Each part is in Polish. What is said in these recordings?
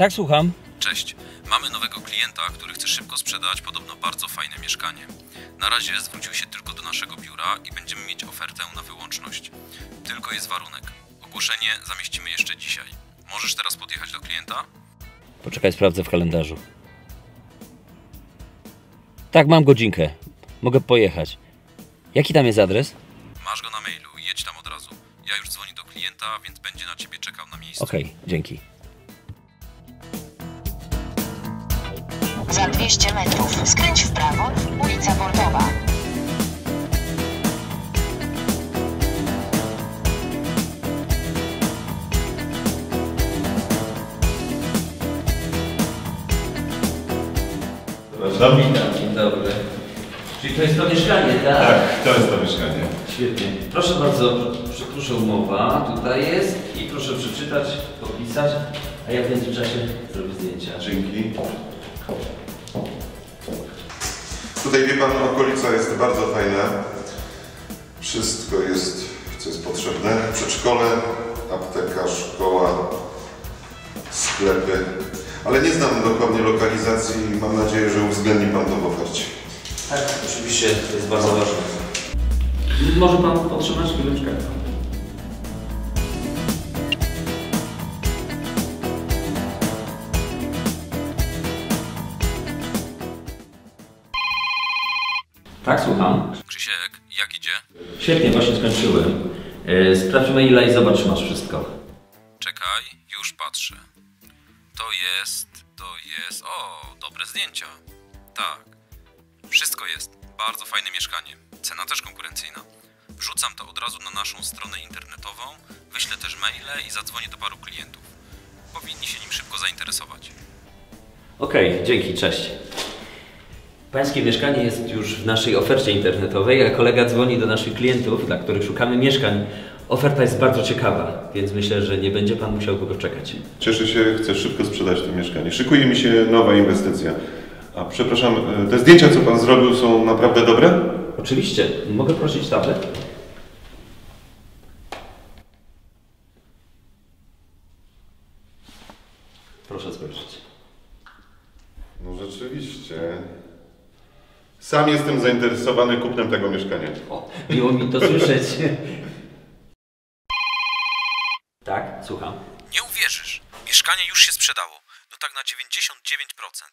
Tak, słucham. Cześć. Mamy nowego klienta, który chce szybko sprzedać podobno bardzo fajne mieszkanie. Na razie zwrócił się tylko do naszego biura i będziemy mieć ofertę na wyłączność. Tylko jest warunek. Ogłoszenie zamieścimy jeszcze dzisiaj. Możesz teraz podjechać do klienta? Poczekaj, sprawdzę w kalendarzu. Tak, mam godzinkę. Mogę pojechać. Jaki tam jest adres? Masz go na mailu jedź tam od razu. Ja już dzwonię do klienta, więc będzie na ciebie czekał na miejscu. Okej, dzięki. Za 200 metrów skręć w prawo, ulica Portowa. Przepraszam? Witam, dzień dobry. Czyli to jest to mieszkanie, tak? Tak, to jest to mieszkanie. Świetnie. Proszę bardzo, pr- proszę umowa, tutaj jest i proszę przeczytać, podpisać, a ja w międzyczasie zrobię zdjęcia. Dzięki. Tutaj wie pan, okolica jest bardzo fajna. Wszystko jest, co jest potrzebne. Przedszkole, apteka, szkoła, sklepy. Ale nie znam dokładnie lokalizacji i mam nadzieję, że uwzględni pan to w ofercie. Tak, oczywiście, to jest bardzo ważne. Może pan potrzymać chwileczkę? Tak, słucham. Krzysiek, jak idzie? Świetnie, właśnie skończyłem. E, Sprawdź maila i zobacz, czy masz wszystko. Czekaj, już patrzę. To jest, to jest. O, dobre zdjęcia. Tak. Wszystko jest. Bardzo fajne mieszkanie. Cena też konkurencyjna. Wrzucam to od razu na naszą stronę internetową, wyślę też maile i zadzwonię do paru klientów. Powinni się nim szybko zainteresować. Okej, dzięki, cześć. Pańskie mieszkanie jest już w naszej ofercie internetowej, a kolega dzwoni do naszych klientów, dla których szukamy mieszkań. Oferta jest bardzo ciekawa, więc myślę, że nie będzie pan musiał długo czekać. Cieszę się, chcę szybko sprzedać to mieszkanie. Szykuje mi się nowa inwestycja. A przepraszam, te zdjęcia, co pan zrobił, są naprawdę dobre? Oczywiście, mogę prosić tablet? Proszę spojrzeć. No rzeczywiście. Sam jestem zainteresowany kupnem tego mieszkania. O, miło mi to słyszeć. tak, słucham. Nie uwierzysz! Mieszkanie już się sprzedało. No tak na 99%.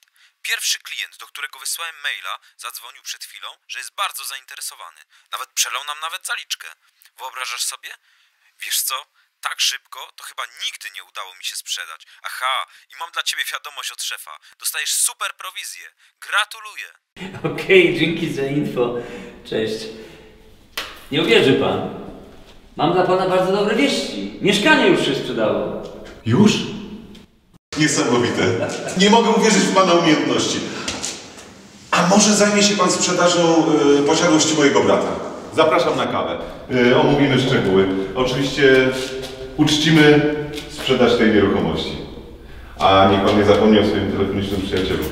Pierwszy klient, do którego wysłałem maila, zadzwonił przed chwilą, że jest bardzo zainteresowany. Nawet przelał nam nawet zaliczkę. Wyobrażasz sobie? Wiesz co? Tak szybko to chyba nigdy nie udało mi się sprzedać. Aha, i mam dla ciebie wiadomość od szefa. Dostajesz super prowizję. Gratuluję. Okej, dzięki za info. Cześć. Nie uwierzy pan. Mam dla pana bardzo dobre wieści. Mieszkanie już się sprzedało. Już? Niesamowite. Nie mogę uwierzyć w Pana umiejętności. A może zajmie się Pan sprzedażą y, posiadłości mojego brata? Zapraszam na kawę. Y, omówimy szczegóły. Oczywiście uczcimy sprzedaż tej nieruchomości. A niech Pan nie zapomni o swoim telefonicznym przyjacielu.